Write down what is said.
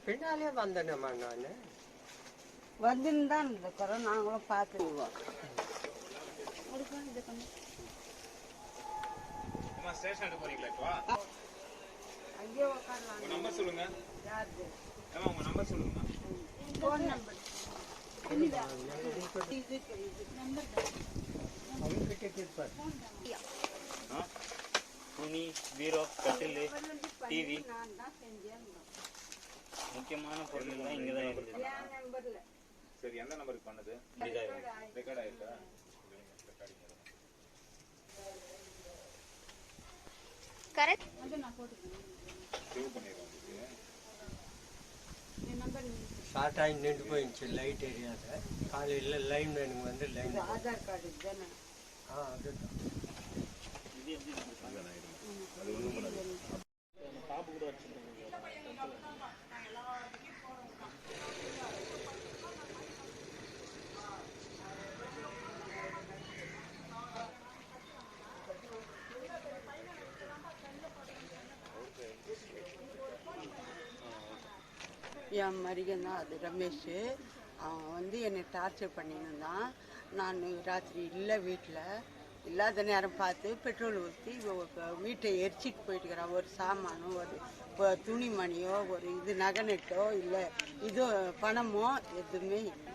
அதனாலே வந்தேனம்மா நான்? வந்துன்னு தான் இருக்கிறோம் நாங்களும் பார்த்துக்குவோம். அம்மா ஸ்டேஷனுக்கு போறீங்களா இப்போ? அங்கேயே உட்காரலாம் உங்க நம்பர் சொல்லுங்க. யாரு ஏமா உங்க நம்பர் சொல்லுங்கம்மா ஃபோன் நம்பர்? துணி பீரோ கட்டில் டிவி. நான் தான் செஞ்சேன். முக்கியமான பொருள்லாம் இங்கே தான் இருக்குது. சரி எந்த நம்பருக்கு பண்ணது? ரெக்கார்ட் ஆயிருக்கா சேவ் பண்ணிடுறோம் உங்களுக்கு. ஷார்ட் ஆகி நின்று போயிடுச்சு லைட் ஏரியாவில் காலையில் லைன் வேணுங்க வந்து லைன் ஆதார் கார்டு தானே ஆ அதுதான். என் மருகன் தான் அது ரமேஷ். அவன் வந்து என்னை டார்ச்சர் பண்ணியிருந்தான். நான் ராத்திரி இல்லை வீட்டில். இல்லாத நேரம் பார்த்து பெட்ரோல் ஊற்றி வீட்டை எரிச்சிட்டு போயிட்டுக்கிறான் ஒரு சாமானோ ஒரு இப்போ துணிமணியோ ஒரு இது நகை நெட்டோ இல்லை இது பணமோ எதுவுமே இல்லை.